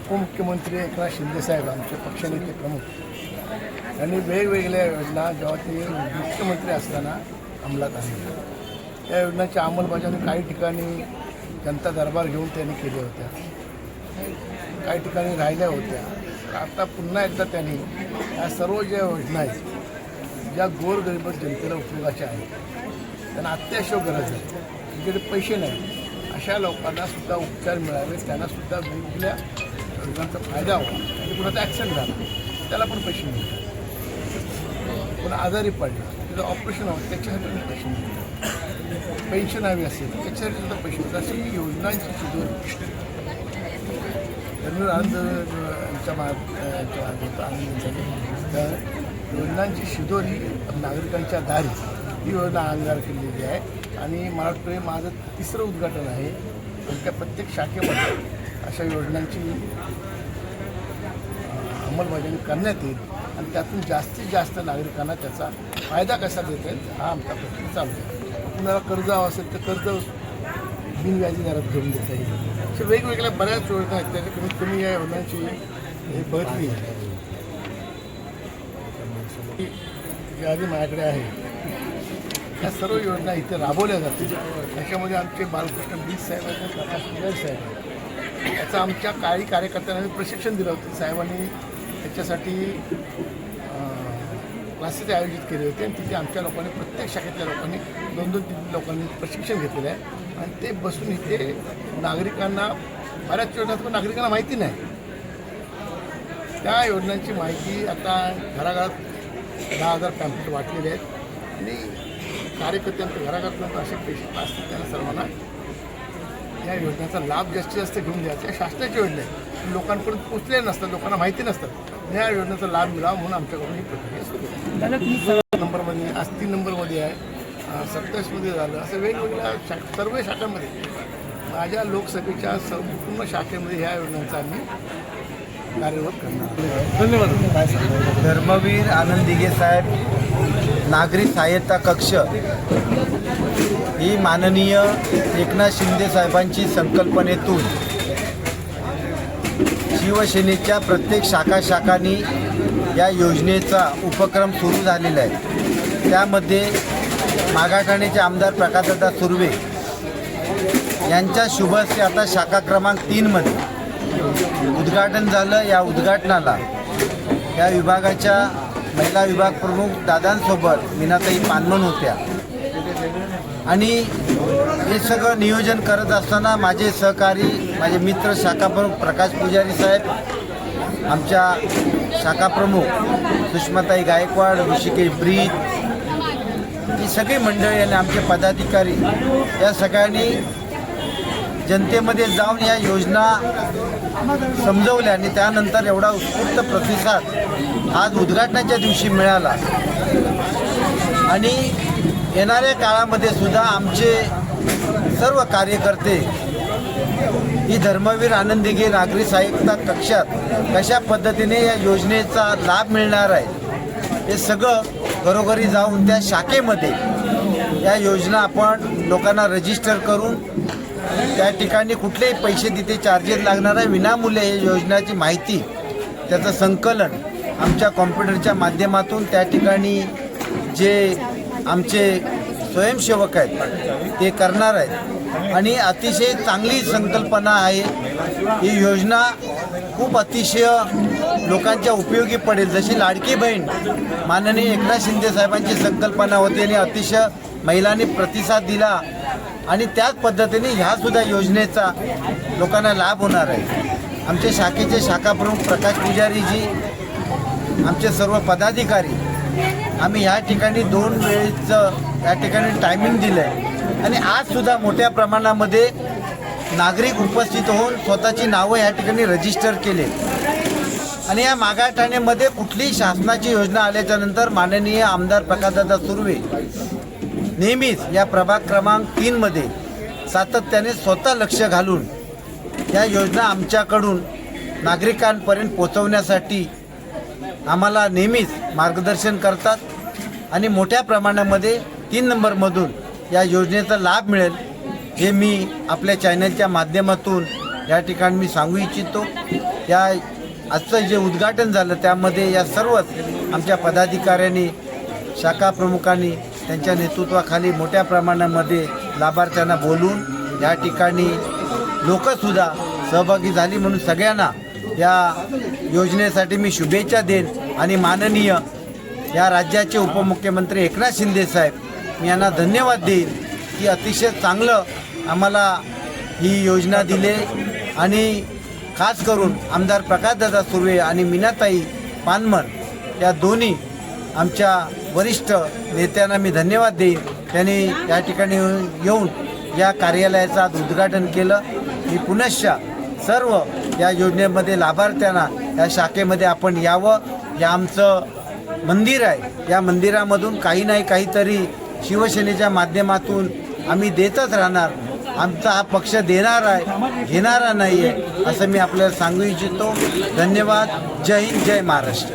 उपमुख्यमंत्री एकनाथ शिंदेसाहेब आमचे पक्षनेते प्रमुख. यांनी वेगवेगळ्या योजना जेव्हा ते मुख्यमंत्री असताना अंमलात आणल्या. त्या योजनांच्या अंमलबजावणी काही ठिकाणी जनता दरबार घेऊन त्यांनी केल्या होत्या. काही ठिकाणी राहिल्या होत्या. आता पुन्हा एकदा त्यांनी या सर्व ज्या योजना आहेत ज्या गोरगरीब जनतेला उपयोगाच्या आहेत त्यांना अत्याशय गरज आहे. त्यांच्याकडे पैसे नाही अशा लोकांनासुद्धा उपचार मिळावे त्यांनासुद्धा वेगवेगळ्या योजनांचा फायदा व्हावा. आणि कुणाचा ॲक्सिडेंट झाला त्याला पण पैसे मिळतात पण आजारी पडला त्याचं ऑपरेशन हवं त्याच्यासाठी पण पैसे मिळतात पेन्शन हवी असेल त्याच्यासाठी सुद्धा पैसे मिळतात अशी योजनांची सुद्धा त्यांनी आनंद यांच्या मा होतं आनंद तर योजनांची शिदोर ही नागरिकांच्या दारी. ही योजना अंगार केलेली आहे. आणि मला वाटतं माझं तिसरं उद्घाटन आहे. त्या प्रत्येक शाखेमध्ये अशा योजनांची अंमलबजावणी करण्यात येईल आणि त्यातून जास्तीत जास्त नागरिकांना त्याचा फायदा कसा देता येईल हा आमचा प्रश्न चालू आहे. कुणाला कर्ज हवं असेल तर कर्ज बिनव्याजी दरात घेऊन देता येईल. अशा वेगवेगळ्या बऱ्याच योजना आहेत त्याच्या कमीत कमी या योजनांची हे बघितली यादी माझ्याकडे आहे. ह्या सर्व योजना इथे राबवल्या जातील. त्याच्यामध्ये आमचे बालकृष्ण बीज साहेब आहेत प्रकाश साहेब आहेत. याचं आमच्या काही कार्यकर्त्यांना प्रशिक्षण दिलं होतं. साहेबांनी त्याच्यासाठी क्लासेस आयोजित केले होते आणि तिथे आमच्या लोकांनी प्रत्येक शाखेतल्या लोकांनी दोन दोन तीन लोकांनी प्रशिक्षण घेतलेलं आहे. आणि ते बसून इथे नागरिकांना बऱ्याच योजना पण नागरिकांना माहिती नाही. त्या योजनांची माहिती आता घराघरात दहा हजार पॅम्पलेट वाटलेले आहेत. आणि कार्यकर्त्यांचं घराघरात असे पेशंट असतात त्यांना सर्वांना या योजनेचा लाभ जास्तीत जास्त घेऊन द्यायचा. या शासनाच्या योजना आहेत लोकांपर्यंत पोचले नसतात लोकांना माहिती नसतात. या योजनेचा लाभ मिळावा म्हणून आमच्याकडून ही प्रक्रिया सुरू आहे. नंबरमध्ये आज तीन नंबरमध्ये आहे. सत्तावीसमध्ये झालं. असं वेगवेगळ्या शा सर्व शाखांमध्ये. माझ्या लोकसभेच्या संपूर्ण शाखेमध्ये ह्या योजनांचा आम्ही कार्यरत करणार धन्यवाद. धर्मवीर आनंद दिघे साहेब नागरी सहाय्यता कक्ष. ही माननीय एकनाथ शिंदे साहेबांची संकल्पनेतून शिवसेनेच्या प्रत्येक शाखा शाखांनी या योजनेचा उपक्रम सुरू झालेला आहे. त्यामध्ये मागाखाण्याचे आमदार प्रकाशदादा सुर्वे यांच्या शुभहस्ते आता शाखा क्रमांक तीनमध्ये उद्घाटन झालं. या उद्घाटनाला या विभागाच्या महिला विभाग प्रमुख दादांसोबत मीनाताई पानमन होत्या. आणि हे सगळं नियोजन करत असताना माझे सहकारी माझे मित्र शाखा प्रमुख प्रकाश पुजारी साहेब आमच्या शाखाप्रमुख सुषमाताई गायकवाड ऋषिकेश ब्रीद ही सगळी मंडळी आणि आमचे पदाधिकारी या सगळ्यांनी जनतेमध्ये जाऊन या योजना समजवल्या आणि त्यानंतर एवढा उत्स्फूर्त प्रतिसाद आज उद्घाटनाच्या दिवशी मिळाला. आणि येणाऱ्या काळामध्ये सुद्धा आमचे सर्व कार्यकर्ते ही धर्मवीर आनंदीगे नागरी सहाय्यता कक्षात कशा पद्धतीने या योजनेचा लाभ मिळणार आहे हे सगळं घरोघरी जाऊन त्या शाखेमध्ये या योजना आपण लोकांना रजिस्टर करून त्या ठिकाणी कुठलेही पैसे तिथे चार्जेस लागणार आहे विनामूल्य हे योजनाची माहिती त्याचं संकलन आमच्या कॉम्प्युटरच्या माध्यमातून त्या ठिकाणी जे आमचे स्वयंसेवक आहेत. ते करणार आहेत. आणि अतिशय चांगली संकल्पना आहे. ही योजना खूप अतिशय लोकांच्या उपयोगी पडेल. जशी लाडकी बहीण माननीय एकनाथ शिंदे साहेबांची संकल्पना होती आणि अतिशय महिलांनी प्रतिसाद दिला आणि त्याच पद्धतीने ह्यासुद्धा योजनेचा लोकांना लाभ होणार आहे. आमचे शाखेचे शाखाप्रमुख प्रकाश पुजारीजी आमचे सर्व पदाधिकारी आम्ही ह्या ठिकाणी दोन वेळेचं या ठिकाणी टायमिंग दिलं आहे आणि आजसुद्धा मोठ्या प्रमाणामध्ये नागरिक उपस्थित होऊन स्वतःची नावं या ठिकाणी रजिस्टर केले. आणि या मागाठाण्यामध्ये कुठलीही शासनाची योजना आल्याच्यानंतर माननीय आमदार प्रकाशदादा सुर्वे नेहमीच या प्रभाग क्रमांक तीनमध्ये सातत्याने स्वतः लक्ष घालून या योजना आमच्याकडून नागरिकांपर्यंत पोचवण्यासाठी आम्हाला नेहमीच मार्गदर्शन करतात. आणि मोठ्या प्रमाणामध्ये तीन नंबरमधून या योजनेचा लाभ मिळेल हे मी आपल्या चॅनलच्या माध्यमातून या ठिकाणी मी सांगू इच्छितो. या आजचं जे उद्घाटन झालं त्यामध्ये या सर्वच आमच्या पदाधिकाऱ्यांनी शाखा प्रमुखांनी त्यांच्या नेतृत्वाखाली मोठ्या प्रमाणामध्ये लाभार्थ्यांना बोलून या ठिकाणी लोकंसुद्धा सहभागी झाली म्हणून सगळ्यांना या योजनेसाठी मी शुभेच्छा देईन. आणि माननीय या राज्याचे उपमुख्यमंत्री एकनाथ शिंदे साहेब मी यांना धन्यवाद देईन की अतिशय चांगलं आम्हाला ही योजना दिले आणि खास करून आमदार प्रकाशदादा सुर्वे आणि मीनाताई पानमर या दोन्ही आमच्या वरिष्ठ नेत्यांना मी धन्यवाद देईन. त्यांनी या ठिकाणी येऊन या कार्यालयाचं आज उद्घाटन केलं. मी पुनश्च सर्व या योजनेमध्ये लाभार्थ्यांना या शाखेमध्ये आपण यावं. या आमचं मंदिर आहे. या मंदिरामधून काही नाही काहीतरी शिवसेनेच्या माध्यमातून आम्ही देतच राहणार. आमचा हा पक्ष देणार आहे घेणारा नाही आहे असं मी आपल्याला सांगू इच्छितो. धन्यवाद. जय हिंद जय महाराष्ट्र.